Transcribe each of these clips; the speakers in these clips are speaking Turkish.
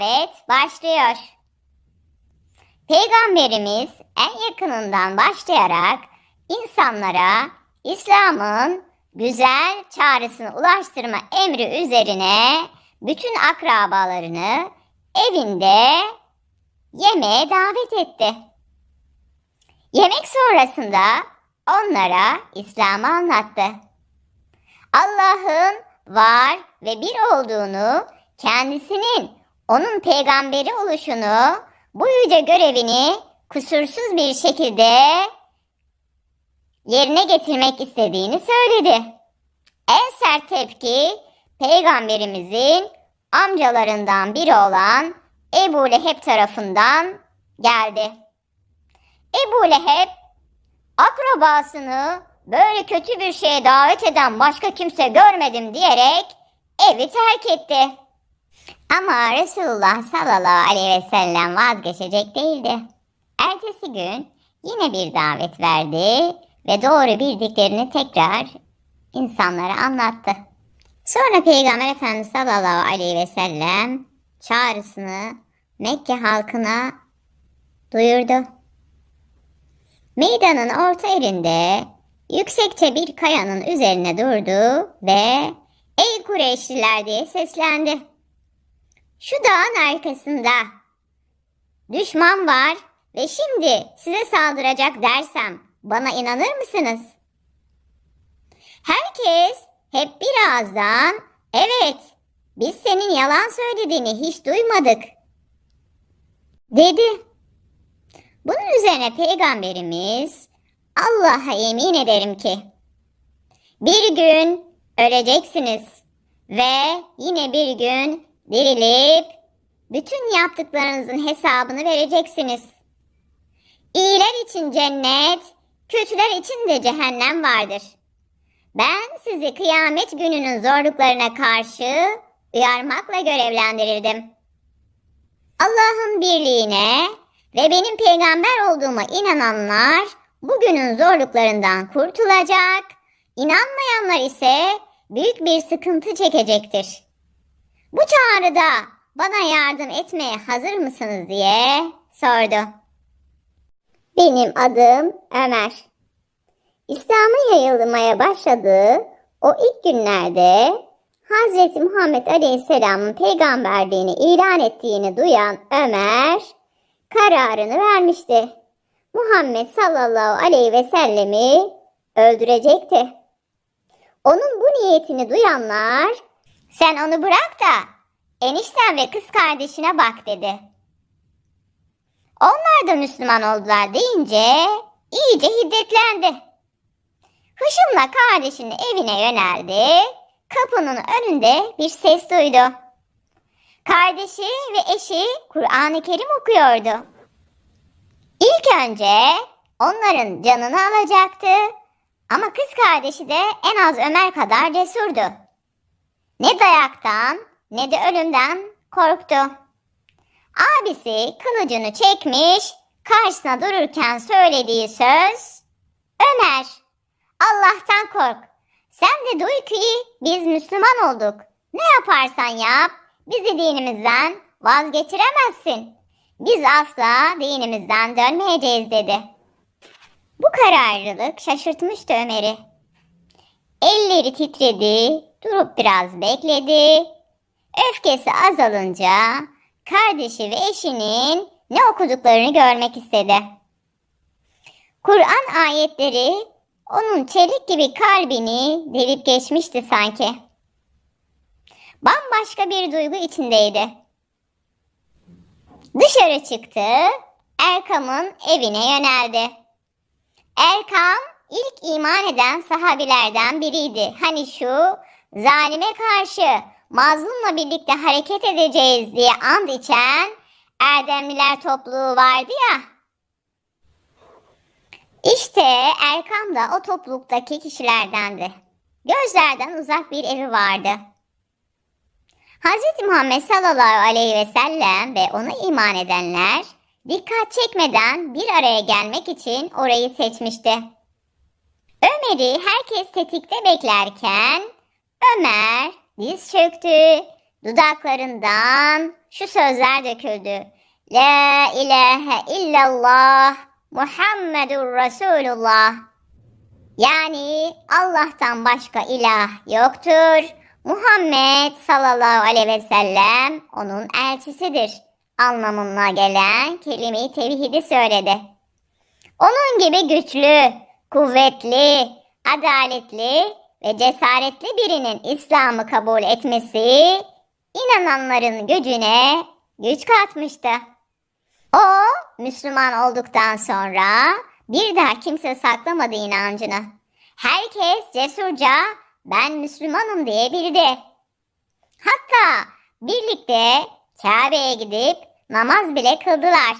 Davet başlıyor. Peygamberimiz en yakınından başlayarak insanlara İslam'ın güzel çağrısını ulaştırma emri üzerine bütün akrabalarını evinde yemeğe davet etti. Yemek sonrasında onlara İslam'ı anlattı. Allah'ın var ve bir olduğunu, kendisinin onun peygamberi oluşunu, bu yüce görevini kusursuz bir şekilde yerine getirmek istediğini söyledi. En sert tepki peygamberimizin amcalarından biri olan Ebu Leheb tarafından geldi. Ebu Leheb akrabasını böyle kötü bir şeye davet eden başka kimse görmedim diyerek evi terk etti. Ama Resulullah sallallahu aleyhi ve sellem vazgeçecek değildi. Ertesi gün yine bir davet verdi ve doğru bildiklerini tekrar insanlara anlattı. Sonra Peygamber Efendimiz sallallahu aleyhi ve sellem çağrısını Mekke halkına duyurdu. Meydanın orta yerinde yüksekçe bir kayanın üzerine durdu ve ''Ey Kureyşliler!'' diye seslendi. ''Şu dağın arkasında düşman var ve şimdi size saldıracak dersem bana inanır mısınız?'' Herkes hep birazdan ''Evet, biz senin yalan söylediğini hiç duymadık.'' dedi. Bunun üzerine peygamberimiz Allah'a yemin ederim ki bir gün öleceksiniz ve yine bir gün dirilip bütün yaptıklarınızın hesabını vereceksiniz. İyiler için cennet, kötüler için de cehennem vardır. Ben sizi kıyamet gününün zorluklarına karşı uyarmakla görevlendirildim. Allah'ın birliğine ve benim peygamber olduğuma inananlar bugünün zorluklarından kurtulacak, inanmayanlar ise büyük bir sıkıntı çekecektir. Bu çağrıda bana yardım etmeye hazır mısınız diye sordu. Benim adım Ömer. İslam'ın yayılmaya başladığı o ilk günlerde Hz. Muhammed Aleyhisselam'ın peygamberliğini ilan ettiğini duyan Ömer kararını vermişti. Muhammed sallallahu aleyhi ve sellemi öldürecekti. Onun bu niyetini duyanlar sen onu bırak da enişten ve kız kardeşine bak dedi. Onlar da Müslüman oldular deyince iyice hiddetlendi. Hışımla kardeşinin evine yöneldi. Kapının önünde bir ses duydu. Kardeşi ve eşi Kur'an-ı Kerim okuyordu. İlk önce onların canını alacaktı ama kız kardeşi de en az Ömer kadar cesurdu. Ne dayaktan ne de ölümden korktu. Abisi kılıcını çekmiş, karşısına dururken söylediği söz, Ömer, Allah'tan kork. Sen de duy ki biz Müslüman olduk. Ne yaparsan yap, bizi dinimizden vazgeçiremezsin. Biz asla dinimizden dönmeyeceğiz dedi. Bu kararlılık şaşırtmıştı Ömer'i. Elleri titredi, durup biraz bekledi. Öfkesi azalınca kardeşi ve eşinin ne okuduklarını görmek istedi. Kur'an ayetleri onun çelik gibi kalbini delip geçmişti sanki. Bambaşka bir duygu içindeydi. Dışarı çıktı, Erkam'ın evine yöneldi. Erkam ilk iman eden sahabilerden biriydi. Hani şu zalime karşı mazlumla birlikte hareket edeceğiz diye and içen Erdemliler topluluğu vardı ya. İşte Erkam da o topluluktaki kişilerdendi. Gözlerden uzak bir evi vardı. Hz. Muhammed sallallahu aleyhi ve sellem ve ona iman edenler dikkat çekmeden bir araya gelmek için orayı seçmişti. Ömer'i herkes tetikte beklerken Ömer diz çöktü, dudaklarından şu sözler döküldü. La ilahe illallah Muhammedur Resulullah. Yani Allah'tan başka ilah yoktur. Muhammed sallallahu aleyhi ve sellem onun elçisidir. Anlamına gelen kelime-i tevhidi söyledi. Onun gibi güçlü, kuvvetli, adaletli ve cesaretli birinin İslam'ı kabul etmesi inananların gücüne güç katmıştı. O Müslüman olduktan sonra bir daha kimse saklamadı inancını. Herkes cesurca ben Müslümanım diyebildi. Hatta birlikte Kabe'ye gidip namaz bile kıldılar.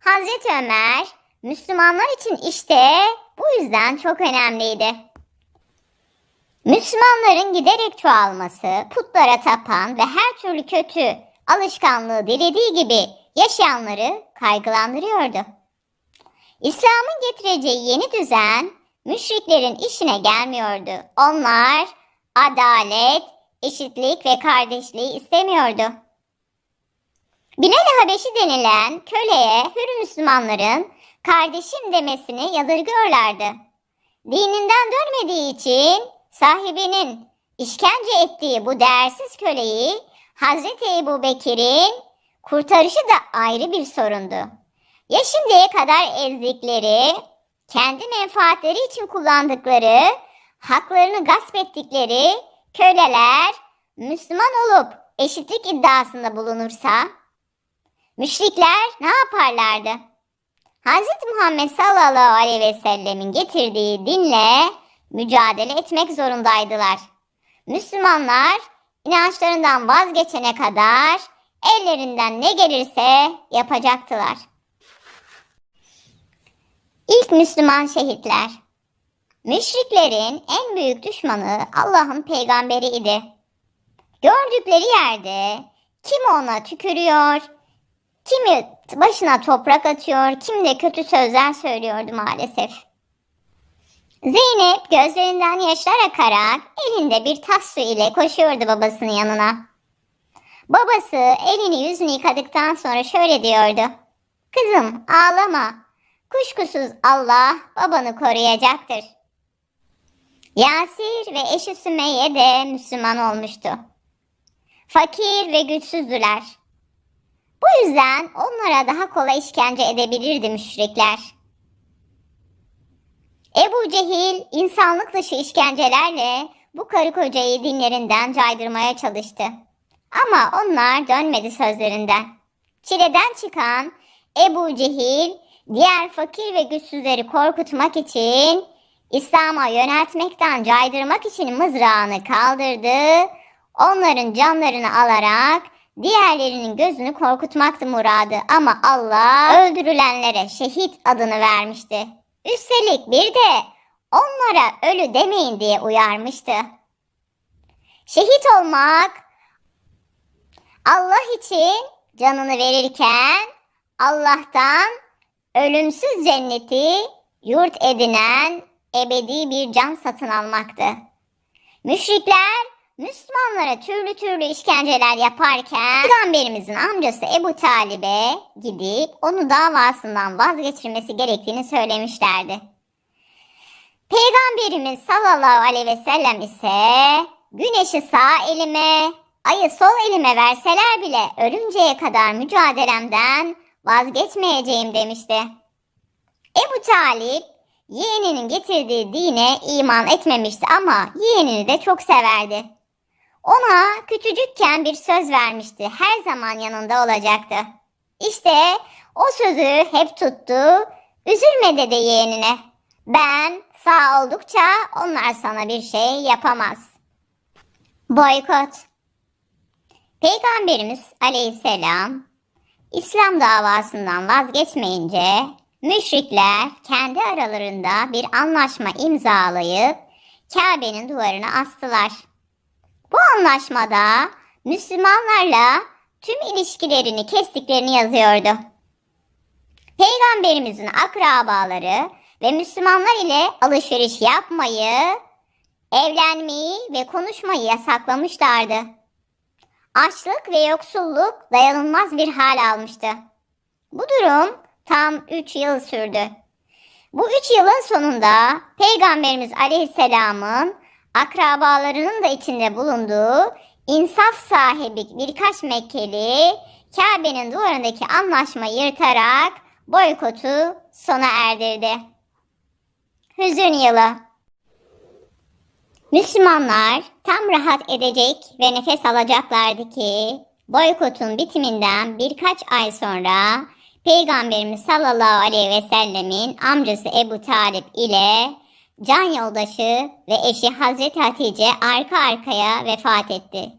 Hazreti Ömer Müslümanlar için işte bu yüzden çok önemliydi. Müslümanların giderek çoğalması, putlara tapan ve her türlü kötü alışkanlığı dilediği gibi yaşayanları kaygılandırıyordu. İslam'ın getireceği yeni düzen müşriklerin işine gelmiyordu. Onlar adalet, eşitlik ve kardeşliği istemiyordu. Bilal Habeşi denilen köleye hür Müslümanların kardeşim demesini yadırgıyorlardı. Dininden dönmediği için sahibinin işkence ettiği bu değersiz köleyi Hazreti Ebu Bekir'in kurtarışı da ayrı bir sorundu. Ya şimdiye kadar ezdikleri, kendi menfaatleri için kullandıkları, haklarını gasp ettikleri köleler Müslüman olup eşitlik iddiasında bulunursa, müşrikler ne yaparlardı? Hz. Muhammed sallallahu aleyhi ve sellemin getirdiği dinle mücadele etmek zorundaydılar. Müslümanlar inançlarından vazgeçene kadar ellerinden ne gelirse yapacaktılar. İlk Müslüman şehitler Müşriklerin en büyük düşmanı Allah'ın peygamberi idi. Gördükleri yerde kim ona tükürüyor, kimi başına toprak atıyor, kim de kötü sözler söylüyordu maalesef. Zeynep gözlerinden yaşlar akarak elinde bir tas su ile koşuyordu babasının yanına. Babası elini yüzünü yıkadıktan sonra şöyle diyordu. Kızım ağlama. Kuşkusuz Allah babanı koruyacaktır. Yasir ve eşi Sümeyye de Müslüman olmuştu. Fakir ve güçsüzdüler. Bu yüzden onlara daha kolay işkence edebilirdi müşrikler. Ebu Cehil insanlık dışı işkencelerle bu karı kocayı dinlerinden caydırmaya çalıştı. Ama onlar dönmedi sözlerinden. Çileden çıkan Ebu Cehil diğer fakir ve güçsüzleri korkutmak için İslam'a yöneltmekten caydırmak için mızrağını kaldırdı. Onların canlarını alarak diğerlerinin gözünü korkutmaktı muradı ama Allah öldürülenlere şehit adını vermişti. Üstelik bir de onlara ölü demeyin diye uyarmıştı. Şehit olmak Allah için canını verirken Allah'tan ölümsüz cenneti yurt edinen ebedi bir can satın almaktı. Müşrikler Müslümanlara türlü türlü işkenceler yaparken Peygamberimizin amcası Ebu Talib'e gidip onu davasından vazgeçirmesi gerektiğini söylemişlerdi. Peygamberimiz sallallahu aleyhi ve sellem ise güneşi sağ elime, ayı sol elime verseler bile ölünceye kadar mücadelemden vazgeçmeyeceğim demişti. Ebu Talip yeğeninin getirdiği dine iman etmemişti ama yeğenini de çok severdi. Ona küçücükken bir söz vermişti. Her zaman yanında olacaktı. İşte o sözü hep tuttu. Üzülme dedi yeğenine. Ben sağ oldukça onlar sana bir şey yapamaz. Boykot Peygamberimiz aleyhisselam İslam davasından vazgeçmeyince müşrikler kendi aralarında bir anlaşma imzalayıp Kabe'nin duvarına astılar. Bu anlaşmada Müslümanlarla tüm ilişkilerini kestiklerini yazıyordu. Peygamberimizin akrabaları ve Müslümanlar ile alışveriş yapmayı, evlenmeyi ve konuşmayı yasaklamışlardı. Açlık ve yoksulluk dayanılmaz bir hal almıştı. Bu durum tam 3 yıl sürdü. Bu 3 yılın sonunda Peygamberimiz Aleyhisselam'ın akrabalarının da içinde bulunduğu insaf sahibi birkaç Mekkeli Kabe'nin duvarındaki anlaşmayı yırtarak boykotu sona erdirdi. Hüzün yılı Müslümanlar tam rahat edecek ve nefes alacaklardı ki boykotun bitiminden birkaç ay sonra Peygamberimiz sallallahu aleyhi ve sellemin amcası Ebu Talip ile can yoldaşı ve eşi Hazreti Hatice arka arkaya vefat etti.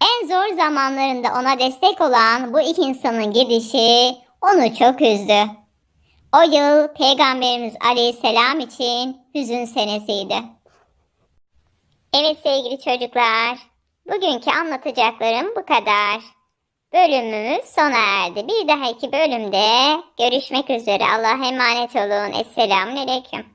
En zor zamanlarında ona destek olan bu iki insanın gidişi onu çok üzdü. O yıl Peygamberimiz Aleyhisselam için hüzün senesiydi. Evet sevgili çocuklar, bugünkü anlatacaklarım bu kadar. Bölümümüz sona erdi. Bir dahaki bölümde görüşmek üzere. Allah'a emanet olun. Esselamun Aleyküm.